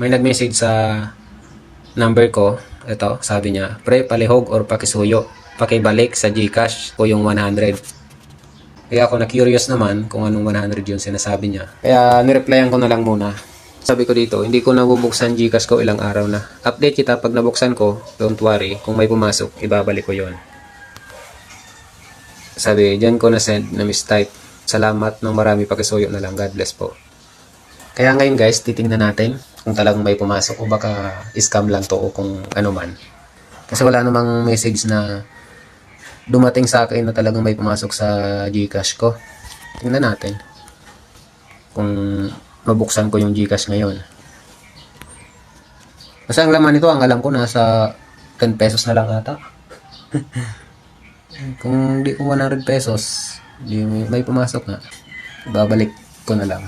may nag-message sa number ko. Ito, sabi niya, pre, palihog or pakisuyo. Pakibalik sa Gcash ko yung 100. Kaya ako na-curious naman kung anong 100 yun sinasabi niya. Kaya nireplyan ko na lang muna. Sabi ko dito, hindi ko nabubuksan Gcash ko ilang araw na. Update kita pag nabuksan ko, don't worry, kung may pumasok, ibabalik ko yon. Sabi, dyan ko na send na mistype. Salamat ng marami pakisuyo na lang. God bless po. Kaya ngayon guys, titingnan natin kung talagang may pumasok o baka scam lang to o kung ano man. Kasi wala namang message na dumating sa akin na talagang may pumasok sa Gcash ko. Tingnan natin kung mabuksan ko yung Gcash ngayon. Kasi ang laman nito, ang alam ko, nasa 10 pesos na lang ata. kung di ko 100 pesos, di may, pumasok nga. Babalik ko na lang.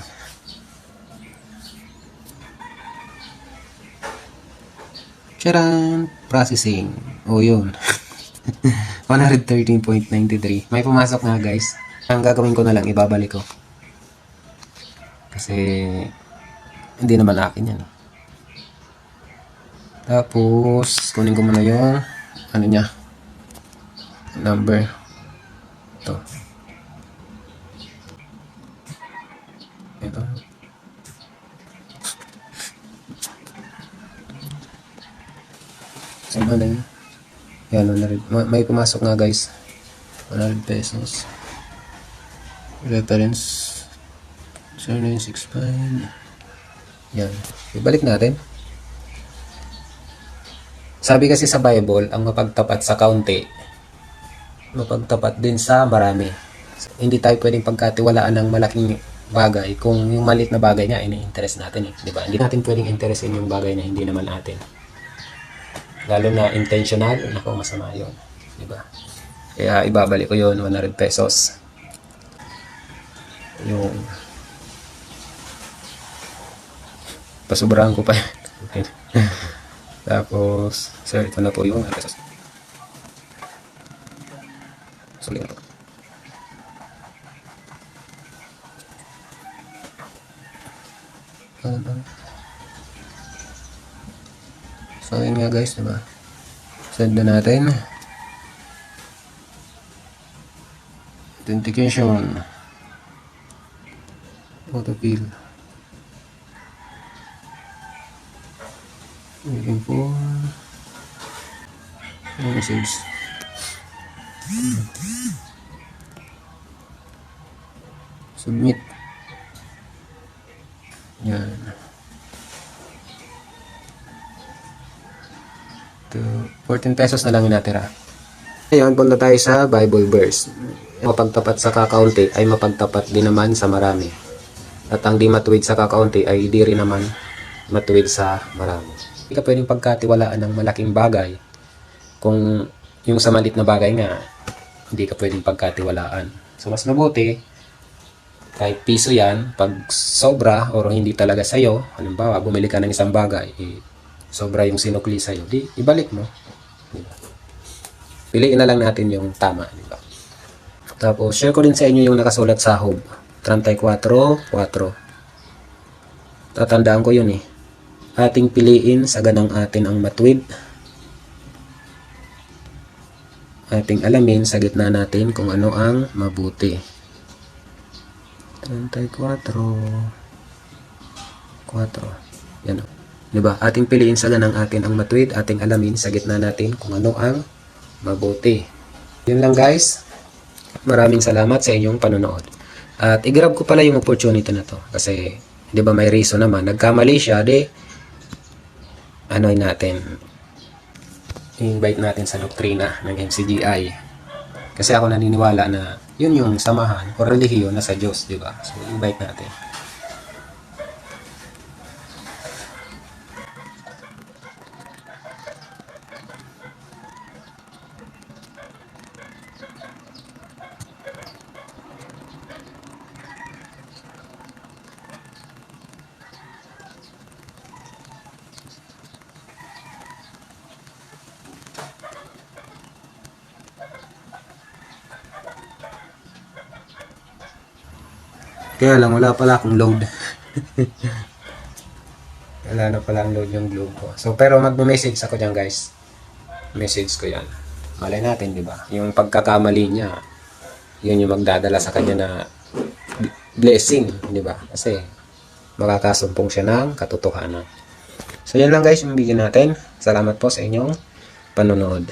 Charan! Processing. O yun. 113.93. May pumasok nga guys. Ang gagawin ko na lang, ibabalik ko. Kasi hindi naman akin yan. Tapos, kunin ko muna yung ano niya. Number. Ito. Ba na yun? Yan, 100. Ma- May pumasok nga guys. 100 pesos. Reference 0965. Yan. Ibalik natin. Sabi kasi sa Bible, ang mapagtapat sa kaunti, mapagtapat din sa marami. Hindi tayo pwedeng pagkatiwalaan ng malaking bagay kung yung maliit na bagay nga ini-interest natin eh, di ba? Hindi natin pwedeng interestin yung bagay na hindi naman atin. Lalo na intentional, nako masama yun. Di ba? Kaya ibabalik ko yun, 100 pesos. Yung pasubrahan ko pa yun. Tapos, sir, ito na po yung 100 pesos. Sulit po. Ano ba? So, yun nga guys, diba? Send na natin. Authentication. Autofill. Waiting for message. Submit. 14 pesos na lang yung natira. Ngayon, punta tayo sa Bible verse. Mapagtapat sa kakaunti ay mapagtapat din naman sa marami. At ang di matuwid sa kakaunti ay di rin naman matuwid sa marami. Hindi ka pwedeng pagkatiwalaan ng malaking bagay kung yung sa malit na bagay nga, hindi ka pwedeng pagkatiwalaan. So, mas mabuti, kahit piso yan, pag sobra o hindi talaga sa'yo, halimbawa, bumili ka ng isang bagay, eh, sobra yung sinukli sa'yo, di, ibalik mo. Piliin na lang natin yung tama, di ba? Tapos, share ko din sa inyo yung nakasulat sa hub. 34, 4. Tatandaan ko yun eh. Ating piliin sa ganang atin ang matuwid. Ating alamin sa gitna natin kung ano ang mabuti. 34. 4. Yan o. Diba? Ating piliin sa ganang atin ang matuwid, ating alamin sa gitna natin kung ano ang mabuti. Yun lang guys. Maraming salamat sa inyong panonood. At i-grab ko pala yung opportunity na to. Kasi, di ba may reason naman. Nagkamali siya, di, ano natin, invite natin sa doktrina ng MCGI. Kasi ako naniniwala na yun yung samahan o relihiyon na sa Diyos, di ba? So, invite natin. Kaya lang, wala pala akong load. wala na pala ang load yung globe ko. So, pero magme-message ako dyan, guys. Message ko yan. Malay natin, di ba? Yung pagkakamali niya, yun yung magdadala sa kanya na blessing, di ba? Kasi, makakasumpong siya ng katotohanan. So, yan lang guys yung video natin. Salamat po sa inyong panonood.